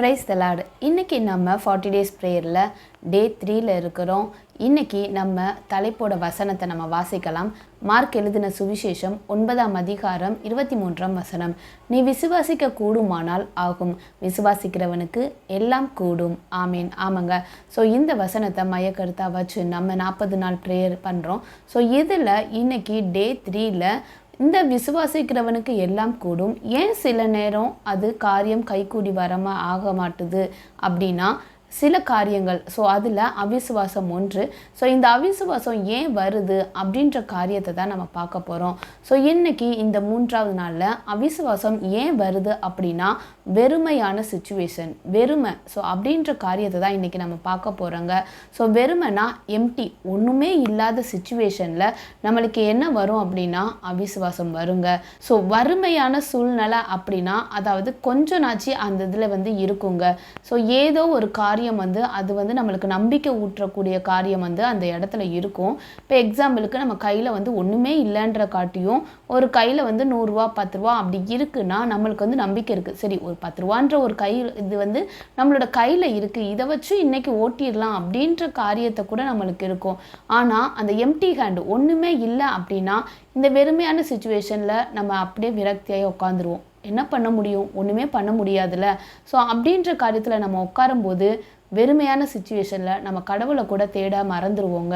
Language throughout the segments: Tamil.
ப்ரைஸ் தலாடு இன்றைக்கி நம்ம ஃபார்ட்டி டேஸ் ப்ரேயரில் டே த்ரீயில் இருக்கிறோம். இன்றைக்கி நம்ம தலைப்போட வசனத்தை நம்ம வாசிக்கலாம். மார்க் எழுதின சுவிசேஷம் ஒன்பதாம் அதிகாரம் இருபத்தி மூன்றாம் வசனம். நீ விசுவாசிக்க கூடுமானால் ஆகும். விசுவாசிக்கிறவனுக்கு எல்லாம் கூடும். ஆமீன். ஆமாங்க. ஸோ இந்த வசனத்தை மையக்கருத்தாக வச்சு நம்ம நாற்பது நாள் ப்ரேயர் பண்ணுறோம் ஸோ இதில் இன்னைக்கு டே த்ரீயில் இந்த விசுவாசிக்கிறவனுக்கு எல்லாம் கூடும். ஏன் சில நேரம் அது காரியம் கைகூடி வரமா ஆக மாட்டுது? அப்படின்னா சில காரியங்கள். ஸோ அதில் அவிசுவாசம் ஒன்று. ஸோ இந்த அவிசுவாசம் ஏன் வருது அப்படின்ற காரியத்தை தான் நம்ம பார்க்க போகிறோம் ஸோ இன்னைக்கு இந்த மூன்றாவது நாளில் அவிசுவாசம் ஏன் வருது அப்படின்னா வெறுமையான சுச்சுவேஷன் வெறுமை. ஸோ அப்படின்ற காரியத்தை தான் இன்றைக்கி நம்ம பார்க்க போகிறோங்க ஸோ வெறுமைனா எம்டி ஒன்றுமே இல்லாத சுச்சுவேஷனில் நம்மளுக்கு என்ன வரும் அப்படின்னா அவிசுவாசம் வருங்க. ஸோ வறுமையான சூழ்நிலை அப்படின்னா அதாவது கொஞ்ச நாச்சு அந்த இதில் வந்து இருக்குங்க. ஸோ ஏதோ ஒரு காரியம் வந்து அது வந்து நம்மளுக்கு நம்பிக்கை ஊற்றக்கூடிய காரியம் வந்து அந்த இடத்துல இருக்கும். இப்போ எக்ஸாம்பிளுக்கு நம்ம கையில் வந்து ஒன்றுமே இல்லைன்ற காட்டியும் ஒரு கையில் வந்து நூறுரூவா பத்து ரூபா அப்படி இருக்குன்னா நம்மளுக்கு வந்து நம்பிக்கை இருக்குது சரி ஒரு பத்து ரூபான்ற ஒரு கை இது வந்து நம்மளோட கையில் இருக்குது இதை வச்சு இன்றைக்கி ஓட்டிடலாம் அப்படின்ற காரியத்தை கூட நம்மளுக்கு இருக்கும். ஆனால் அந்த எம்டி ஹேண்டு ஒன்றுமே இல்லை அப்படின்னா இந்த வெறுமையான சுச்சுவேஷனில் நம்ம அப்படியே விரக்தியாகி உட்காந்துருவோம். என்ன பண்ண முடியும்? ஒன்றுமே பண்ண முடியாதுல்ல. ஸோ அப்படின்ற காரியத்தில் நம்ம உட்காரும்போது வெறுமையான சுச்சுவேஷனில் நம்ம கடவுளை கூட தேட மறந்துடுவோங்க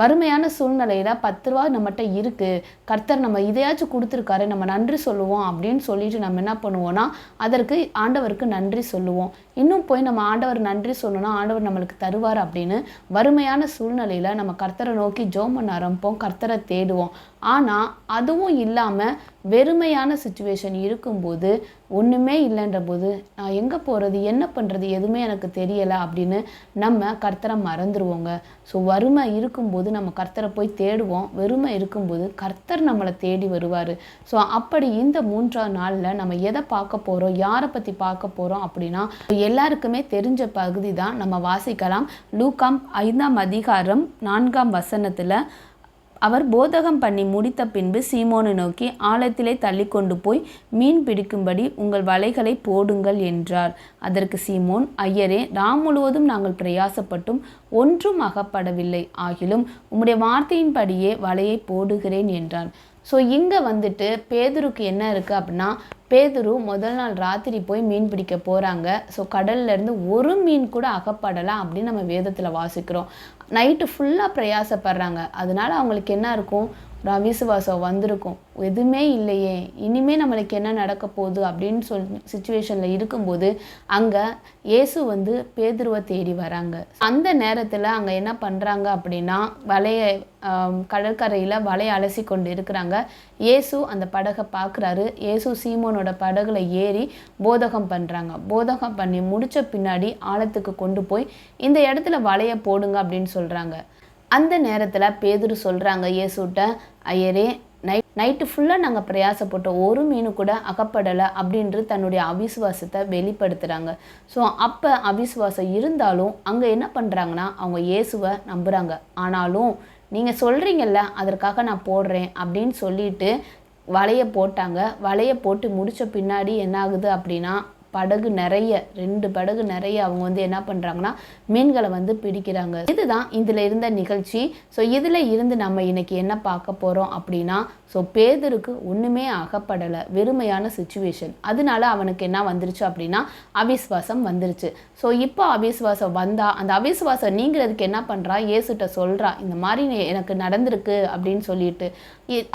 வறுமையான சூழ்நிலையில் பத்து ரூபா நம்மகிட்ட இருக்குது கர்த்தர் நம்ம இதையாச்சும் கொடுத்துருக்காரு நம்ம நன்றி சொல்லுவோம் அப்படின்னு சொல்லிட்டு நம்ம என்ன பண்ணுவோம்னா அதற்கு ஆண்டவருக்கு நன்றி சொல்லுவோம். இன்னும் போய் நம்ம ஆண்டவர் நன்றி சொல்லணும்னா ஆண்டவர் நம்மளுக்கு தருவார் அப்படின்னு வறுமையான சூழ்நிலையில் நம்ம கர்த்தரை நோக்கி ஜோம் பண்ண ஆரம்பிப்போம் கர்த்தரை தேடுவோம். ஆனால் அதுவும் இல்லாமல் வெறுமையான சுச்சுவேஷன் இருக்கும்போது ஒன்றுமே இல்லைன்ற போது நான் எங்கே போகிறது என்ன பண்ணுறது எதுவுமே எனக்கு தெரியலை அப்படின்னு நம்ம கர்த்தரை மறந்துடுவோங்க ஸோ வறுமை இருக்கும்போது நம்ம கர்த்தரை போய் தேடுவோம். வெறுமை இருக்கும்போது கர்த்தர் நம்மளை தேடி வருவார். ஸோ அப்படி இந்த மூன்றாம் நாளில் நம்ம எதை பார்க்க போகிறோம் யாரை பற்றி பார்க்க போகிறோம் அப்படின்னா எல்லாருக்குமே தெரிஞ்ச பகுதி தான் நம்ம வாசிக்கலாம். லூகாம் ஐந்தாம் அதிகாரம் நான்காம் வசனத்தில் அவர் போதகம் பண்ணி முடித்த பின்பு சீமோனை நோக்கி ஆழத்திலே தள்ளி கொண்டு போய் மீன் பிடிக்கும்படி உங்கள் வலைகளை போடுங்கள் என்றார். அதற்கு சீமோன் ஐயரே ராம் முழுவதும் நாங்கள் பிரயாசப்பட்டும் ஒன்றும் அகப்படவில்லை. ஆகிலும் உம்முடைய வார்த்தையின்படியே வலையை போடுகிறேன் என்றார் ஸோ இங்கே வந்துட்டு பேதருக்கு என்ன இருக்குது அப்படின்னா பேதுரு முதல் நாள் ராத்திரி போய் மீன் பிடிக்க போகிறாங்க ஸோ கடல்லேருந்து ஒரு மீன் கூட அகப்படலாம் அப்படின்னு நம்ம வேதத்தில் வாசிக்கிறோம். நைட்டு ஃபுல்லாக பிரயாசப்படுறாங்க. அதனால அவங்களுக்கு என்ன இருக்கும்? ஒரு அவிசுவாசம் வந்திருக்கும். எதுவுமே இல்லையே. இனிமே நம்மளுக்கு என்ன நடக்க போகுது அப்படின்னு சொல் சுச்சுவேஷனில் இருக்கும்போது அங்கே இயேசு வந்து பேதுருவை தேடி வராங்க. அந்த நேரத்தில் அங்கே என்ன பண்ணுறாங்க அப்படின்னா வலையை கடற்கரையில் வலையை அலசி கொண்டு இருக்கிறாங்க. இயேசு அந்த படகை பார்க்குறாரு. இயேசு சீமோனோட படகுல ஏறி போதகம் பண்ணுறாங்க போதகம் பண்ணி முடித்த பின்னாடி ஆழத்துக்கு கொண்டு போய் இந்த இடத்துல வலையை போடுங்க அப்படின்னு சொல்கிறாங்க அந்த நேரத்தில் பேதுரு சொல்கிறாங்க இயேசுட்ட ஐயரே நைட் நைட்டு ஃபுல்லாக நாங்கள் பிரயாசப்பட்டோம். ஒரு மீன் கூட அகப்படலை அப்படின்று தன்னுடைய அவிசுவாசத்தை வெளிப்படுத்துகிறாங்க ஸோ அப்போ அவிசுவாசம் இருந்தாலும் அங்கே என்ன பண்ணுறாங்கன்னா அவங்க இயேசுவை நம்புகிறாங்க ஆனாலும் நீங்கள் சொல்கிறீங்கல்ல அதற்காக நான் போடுறேன் அப்படின்னு சொல்லிட்டு வலையை போட்டாங்க. வலையை போட்டு முடித்த பின்னாடி என்ன ஆகுது அப்படின்னா படகு நிறைய ரெண்டு படகு நிறைய அவங்க வந்து என்ன பண்ணுறாங்கன்னா மீன்களை வந்து பிடிக்கிறாங்க. இதுதான் இதில் இருந்த நிகழ்ச்சி. ஸோ இதில் இருந்து நம்ம இன்னைக்கு என்ன பார்க்க போகிறோம் அப்படின்னா ஸோ பேதருக்கு ஒன்றுமே அகப்படலை. வெறுமையான சுச்சுவேஷன் அதனால அவனுக்கு என்ன வந்துருச்சு அப்படின்னா அவிஸ்வாசம் வந்துருச்சு. ஸோ இப்போ அவிஸ்வாசம் வந்தால் அந்த அவிஸ்வாசம் நீங்கிறதுக்கு என்ன பண்ணுறா ஏசுட்ட சொல்கிறா இந்த மாதிரி எனக்கு நடந்திருக்கு அப்படின்னு சொல்லிட்டு.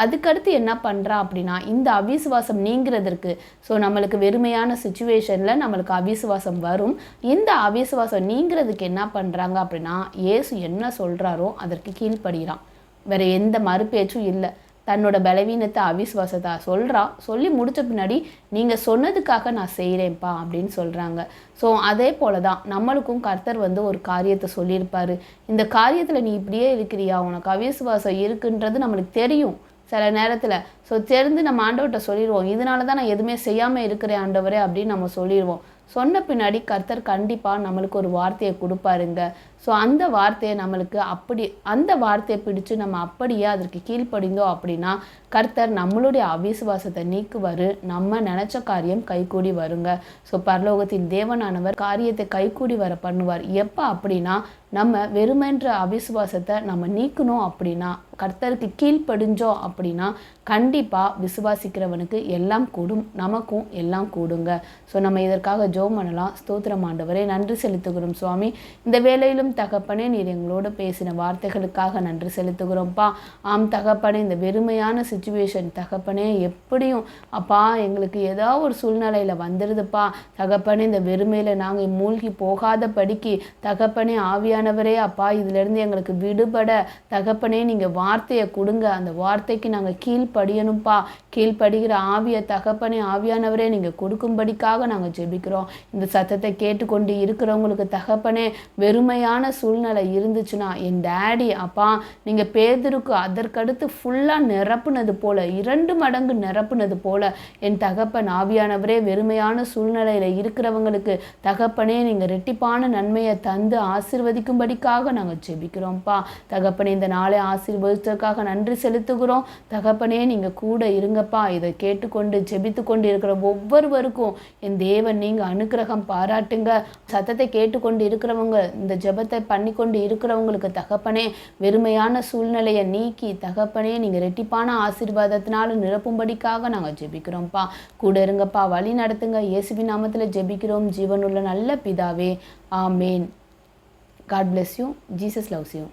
அதுக்கடுத்து என்ன பண்ணுறா அப்படின்னா இந்த அவிஸ்வாசம் நீங்கிறதற்கு ஸோ நம்மளுக்கு வெறுமையான சுச்சுவேஷன் சுச்சுவேஷனில் நம்மளுக்கு அவிசுவாசம் வரும். இந்த அவிசுவாசம் நீங்கிறதுக்கு என்ன பண்ணுறாங்க அப்படின்னா ஏசு என்ன சொல்கிறாரோ அதற்கு கீழ்ப்படுகிறான். வேற எந்த மறுபேச்சும் இல்லை. தன்னோட பலவீனத்தை அவிசுவாசத்தை சொல்கிறா சொல்லி முடித்த பின்னாடி நீங்கள் சொன்னதுக்காக நான் செய்கிறேன்ப்பா அப்படின்னு சொல்கிறாங்க ஸோ அதே போல தான் நம்மளுக்கும் கர்த்தர் வந்து ஒரு காரியத்தை சொல்லியிருப்பார். இந்த காரியத்தில் நீ இப்படியே இருக்கிறியா? உனக்கு அவிசுவாசம் இருக்குன்றது நம்மளுக்கு தெரியும். சில நேரத்தில் ஸோ தெரிந்து நம்ம ஆண்டவர்கிட்ட சொல்லிடுவோம் இதனால தான் நான் எதுவுமே செய்யாமல் இருக்கிறேன் ஆண்டவரே அப்படின்னு நம்ம சொல்லிடுவோம் சொன்ன பின்னாடி கர்த்தர் கண்டிப்பாக நம்மளுக்கு ஒரு வார்த்தையை கொடுப்பாருங்க. ஸோ அந்த வார்த்தையை நம்மளுக்கு அப்படி அந்த வார்த்தையை பிடிச்சு நம்ம அப்படியே அதற்கு கீழ்ப்படிந்தோம் அப்படின்னா கர்த்தர் நம்மளுடைய அவிசுவாசத்தை நீக்குவார். நம்ம நினச்ச காரியம் கைகூடி வருங்க. ஸோ பரலோகத்தின் தேவனானவர் காரியத்தை கைகூடி வர பண்ணுவார். எப்போ அப்படின்னா நம்ம வெறுமென்ற அவிசுவாசத்தை நம்ம நீக்கணும் அப்படின்னா கர்த்தருக்கு கீழ்ப்படிஞ்சோம் அப்படின்னா கண்டிப்பாக விசுவாசிக்கிறவனுக்கு எல்லாம் கூடும். நமக்கும் எல்லாம் கூடுங்க. ஸோ நம்ம இதற்காக ஜோம் பண்ணலாம். ஸ்தோத்திரம் ஆண்டவரே. நன்றி செலுத்துகிறோம் சுவாமி. இந்த வேலையிலும் தகப்பனே நீர் எங்களோட பேசின வார்த்தைகளுக்காக நன்றி செலுத்துகிறோம்ப்பா. ஆம் தகப்பனே இந்த வெறுமையான சுச்சுவேஷன் தகப்பனே எப்படியும் அப்பா எங்களுக்கு ஏதோ ஒரு சூழ்நிலையில் வந்துடுதுப்பா தகப்பனே இந்த வெறுமையில் நாங்கள் மூழ்கி போகாத படிக்கு தகப்பனே ஆவியானவரே அப்பா இதிலிருந்து எங்களுக்கு விடுபட தகப்பனே நீங்கள் வார்த்தையை கொடுங்க. அந்த வார்த்தைக்கு நாங்கள் கீழ்ப்படியணும்ப்பா கீழ்ப்படுகிற ஆவிய தகப்பனே ஆவியானவரே நீங்கள் கொடுக்கும்படிக்காக நாங்கள் ஜெபிக்கிறோம். இந்த சத்தத்தை கேட்டுக்கொண்டு இருக்கிறவங்களுக்கு தகப்பனே வெறுமையான சூழ்நிலை இருந்துச்சுன்னா என் டேடி அப்பா நீங்கள் பேதருக்கு அதற்கடுத்து ஃபுல்லாக நிரப்புனது போல இரண்டு மடங்கு நிரப்புனது போல என் தகப்பன் ஆவியானவரே வெறுமையான சூழ்நிலையில் இருக்கிறவங்களுக்கு தகப்பனே நீங்கள் ரெட்டிப்பான நன்மையை தந்து ஆசிர்வதிக்கும்படிக்காக நாங்கள் ஜெபிக்கிறோம்ப்பா. தகப்பனே இந்த நாளை ஆசீர்வதித்ததுக்காக நன்றி செலுத்துகிறோம். தகப்பனே நீங்கள் கூட இருங்கப்பா. இதை கேட்டுக்கொண்டு ஜெபித்து கொண்டு இருக்கிற ஒவ்வொருவருக்கும் என் தேவன் நீங்கள் அனுக்கிரகம் பாராட்டுங்க. சத்தத்தை கேட்டுக்கொண்டு இருக்கிறவங்க இந்த ஜெபத்தை பண்ணி கொண்டு இருக்கிறவங்களுக்கு தகப்பனே வெறுமையான சூழ்நிலையை நீக்கி தகப்பனே நீங்கள் ரெட்டிப்பான ஆசீர்வாதத்தினால நிரப்பும்படிக்காக நாங்கள் ஜெபிக்கிறோம்ப்பா. கூட இருங்கப்பா. வழி நடத்துங்க. இயேசுவி நாமத்தில் ஜெபிக்கிறோம். ஜீவனுள்ள நல்ல பிதாவே. ஆமேன். God bless you. Jesus loves you.